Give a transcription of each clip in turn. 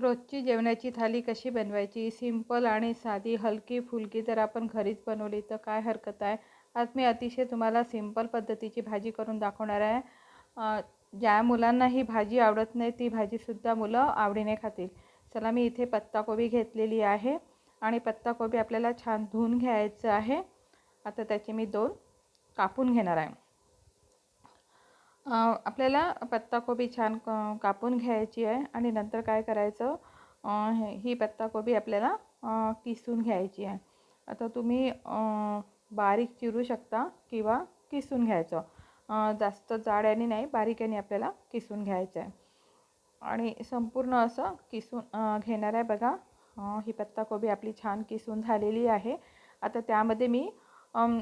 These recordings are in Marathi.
रोजची जेवणाची थाली कशी बनवायची? सिंपल आणि साधी हलकी फुलकी जर आपण घरीच बनवली तर काय हरकत आहे? आज मी अतिशय तुम्हाला सिंपल पद्धतीची भाजी करून दाखवणार आहे. ज्या मुलांना ही भाजी आवडत नाही ती भाजीसुद्धा मुलं आवडीने खातील. चला मी इथे पत्ताकोबी घेतलेली आहे आणि पत्ताकोबी आपल्याला छान धुवून घ्यायचं आहे. आता त्याचे मी दोन कापून घेणार आहे. आपल्याला पत्ताकोबी छान क कापून घ्यायची आहे आणि नंतर काय करायचं हे- ही पत्ताकोबी आपल्याला किसून घ्यायची आहे. आता तुम्ही बारीक चिरू शकता किंवा किसून घ्यायचं. जास्त जाड नाही बारीक आपल्याला किसून घ्यायचं आहे. आणि संपूर्ण असं किसून घेणार आहे बघा. ही पत्ताकोबी आपली छान किसून झालेली आहे. आता त्यामध्ये मी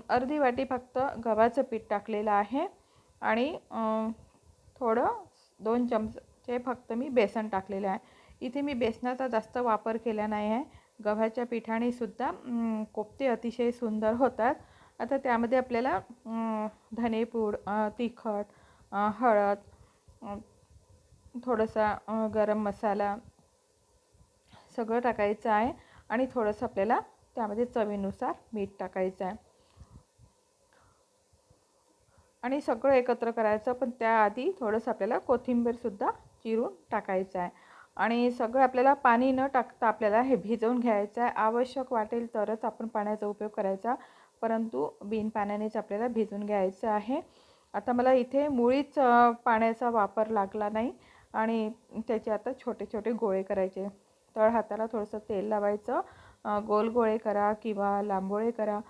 अर्धी वाटी फक्त गव्हाचं पीठ टाकलेलं आहे. आणि थोडं दोन चमचे फक्त मी बेसन टाकलेलं आहे. इथे मी बेसनाचा जास्त वापर केला नाही आहे. गव्हाच्या पिठानेसुद्धा कोफ्ते अतिशय सुंदर होतात. आता त्यामध्ये आपल्याला धनेपूड तिखट हळद थोडासा गरम मसाला सगळं टाकायचं आहे. आणि थोडंसं आपल्याला त्यामध्ये चवीनुसार मीठ टाकायचं आहे. आणि सगळं एकत्र करायचं पण त्याआधी थोडंसं आपल्याला कोथिंबीरसुद्धा चिरून टाकायचं आहे. आणि सगळं आपल्याला पाणी न टाकता आपल्याला हे भिजवून घ्यायचं आहे. आवश्यक वाटेल तरच आपण पाण्याचा उपयोग करायचा परंतु बिन पाण्यानेच आपल्याला भिजून घ्यायचं आहे. आता मला इथे मुळीच पाण्याचा वापर लागला नाही आणि त्याचे आता छोटे छोटे गोळे करायचे. तळ हाताला थोडंसं तेल लावायचं. गोल गोळे करा किंवा लांबोळे करा.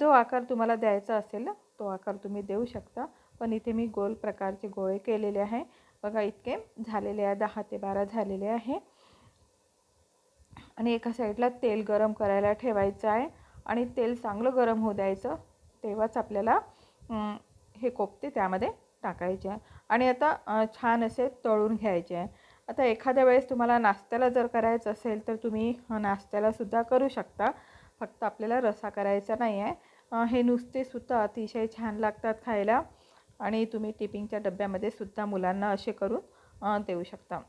जो आकार तुम्हाला द्यायचा असेल ना तो आकार तुम्ही देऊ शकता. पण इथे मी गोल प्रकारचे गोळे केलेले आहे. बघा इतके झालेले आहे. दहा ते बारा झालेले आहे. आणि एका साईडला तेल गरम करायला ठेवायचं आहे. आणि तेल चांगलं गरम होऊ द्यायचं. तेव्हाच आपल्याला हे कोफ्ते त्यामध्ये टाकायचे आहे. आणि आता छान असे तळून घ्यायचे आहे. आता एखाद्या वेळेस तुम्हाला नाश्त्याला जर करायचं असेल तर तुम्ही नाश्त्याला नाश्त्यालासुद्धा करू शकता. फक्त आपल्याला रसा करायचा नाही आहे. हे नुसते सुद्धा अतिशय छान लागतात खायला. आणि तुम्ही टिफिनच्या डब्यामध्ये सुद्धा मुलांना असे करून देऊ शकता.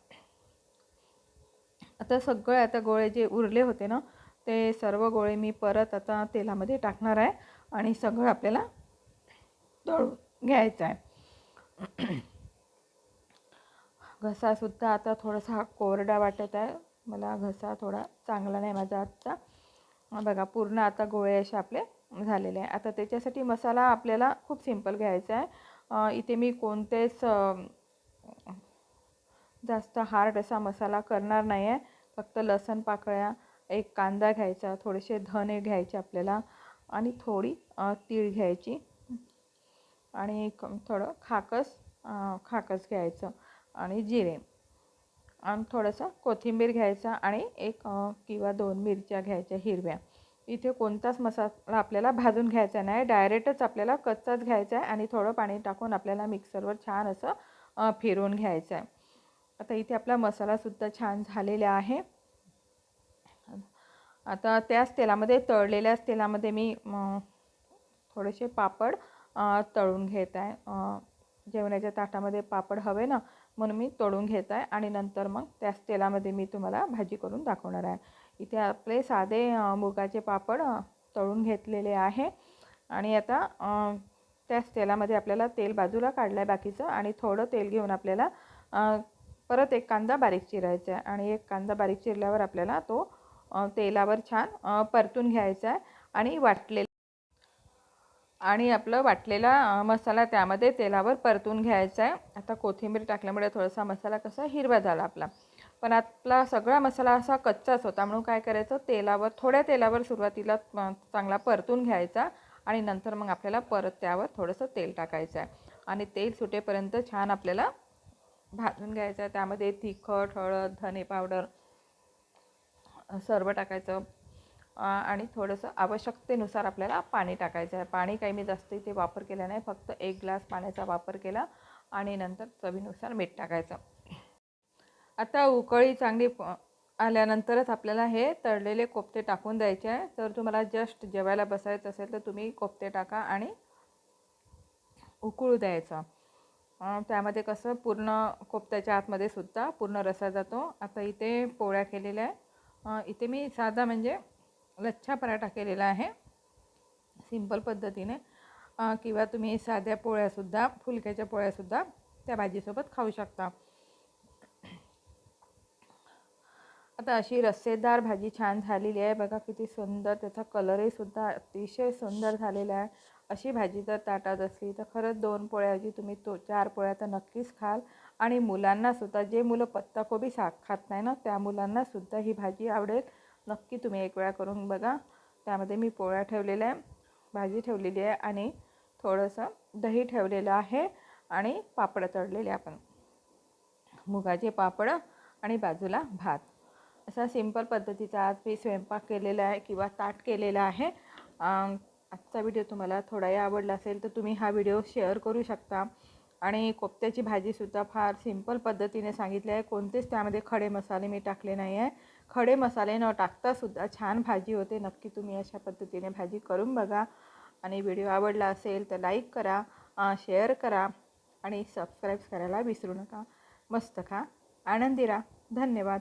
आता सगळे आता गोळे जे उरले होते ना ते सर्व गोळे मी परत आता तेलामध्ये टाकणार आहे. आणि सगळं आपल्याला तळून घ्यायचं आहे. घसासुद्धा आता थोडासा कोरडा वाटत आहे. मला घसा थोडा चांगला नाही माझा आजचा. बघा पूर्ण आता गोळे असे आपले झालेले आहे. आता त्याच्यासाठी मसाला आपल्याला खूप सिंपल घ्यायचा आहे. इथे मी कोणतेच जास्त हार्ड असा मसाला करणार नाही आहे फक्त लसण पाकळ्या एक कांदा घ्यायचा थोडेसे धने घ्यायचे आपल्याला आणि थोडी तीळ घ्यायची. आणि थोडं खाकस खाकस घ्यायचं आणि जिरे. आणि थोडंसं कोथिंबीर घ्यायचा आणि एक किंवा दोन मिरच्या घ्यायच्या हिरव्या. इथे कोणताच मसाला आपल्याला भाजून घ्यायचा नाही. डायरेक्टच आपल्याला कच्चाच घ्यायचा आहे आणि थोडं पाणी टाकून आपल्याला मिक्सरवर छान असं फिरवून घ्यायचं आहे. आता इथे आपला मसालासुद्धा छान झालेला आहे. आता त्याच तेलामध्ये तळलेल्याच तेलामध्ये मी थोडेसे पापड तळून घेत आहे. जेवणाच्या ताटामध्ये पापड हवे ना म्हणून मी तळून घेत आहे आणि नंतर मग त्याच तेलामध्ये मी तुम्हाला भाजी करून दाखवणार आहे. इथे आपले साधे मुगाचे पापड तळून घेतलेले आहे. आणि आता त्याच तेलामध्ये आपल्याला तेल बाजूला काढलं आहे बाकीचं आणि थोडं तेल घेऊन आपल्याला परत एक कांदा बारीक चिरायचा आहे. आणि एक कांदा बारीक चिरल्यावर आपल्याला तो तेलावर छान परतून घ्यायचा आहे. आणि वाटलेला आणि आपलं वाटलेला मसाला त्यामध्ये तेलावर परतून घ्यायचा आहे. आता कोथिंबीर टाकल्यामुळे थोडासा मसाला कसा हिरवा झाला आपला. पण आपला सगळा मसाला असा कच्चाच होता. म्हणून काय करायचं? तेलावर थोड्या तेलावर सुरुवातीला चांगला परतून घ्यायचा आणि नंतर मग आपल्याला परत त्यावर थोडंसं तेल टाकायचं आहे आणि तेल सुटेपर्यंत छान आपल्याला भाजून घ्यायचं आहे त्यामध्ये तिखट हळद धने पावडर सर्व टाकायचं. आणि थोडंसं आवश्यकतेनुसार आपल्याला पाणी टाकायचं आहे पाणी काही मी जास्त इथे वापर केला नाही. फक्त एक ग्लास पाण्याचा वापर केला आणि नंतर चवीनुसार मीठ टाकायचं. आता उकळी चांगली आल्यानंतरच आपल्याला हे तळलेले कोफ्ते टाकून द्यायचे आहे. तर तुम्हाला जस्ट जेवायला बसायचं असेल तर तुम्ही कोफ्ते टाका आणि उकळू द्यायचं. त्यामध्ये कसं पूर्ण कोफ्त्याच्या आतमध्ये सुद्धा पूर्ण रसा जातो. आता इथे पोळ्या केलेल्या आहे. इथे मी साधा म्हणजे लच्छा पराठा केलेला आहे. सिंपल पद्धतीने. किंवा तुम्ही साध्या पोळ्यासुद्धा फुलक्याच्या पोळ्यासुद्धा त्या भाजीसोबत खाऊ शकता. आता अशी रस्सेदार भाजी छान झालेली आहे. बघा किती सुंदर त्याचा कलरही सुद्धा अतिशय सुंदर झालेला आहे. अशी भाजी जर ताटात असली तर खरंच दोन पोळ्याऐवजी तुम्ही तो चार पोळ्या तर नक्कीच खाल. आणि मुलांनासुद्धा जे मुलं पत्ताकोबी साग खात नाही ना त्या मुलांनासुद्धा ही भाजी आवडेल. नक्की तुम्ही एक वेळा करून बघा. त्यामध्ये मी पोळ्या ठेवलेल्या आहे भाजी ठेवलेली आहे आणि थोडंसं दही ठेवलेलं आहे आणि पापड तळलेले आपण. मुगाचे पापड आणि बाजूला भात. असा सिंपल पद्धतीचा आज मी स्वयंपाक केलेला आहे किंवा ताट केलेला आहे. आजचा व्हिडिओ तुम्हाला थोडाही आवडला असेल तर तुम्ही हा व्हिडिओ शेअर करू शकता. आणि कोफ्त्याची भाजीसुद्धा फार सिंपल पद्धतीने सांगितली आहे. कोणतेच त्यामध्ये खडे मसाले मी टाकले नाही आहे. खडे मसाले न टाकतासुद्धा छान भाजी होते. नक्की तुम्ही अशा पद्धतीने भाजी करून बघा. आणि व्हिडिओ आवडला असेल तर लाईक करा शेअर करा आणि सबस्क्राईब करायला विसरू नका. मस्त खा. आनंदी राहा धन्यवाद.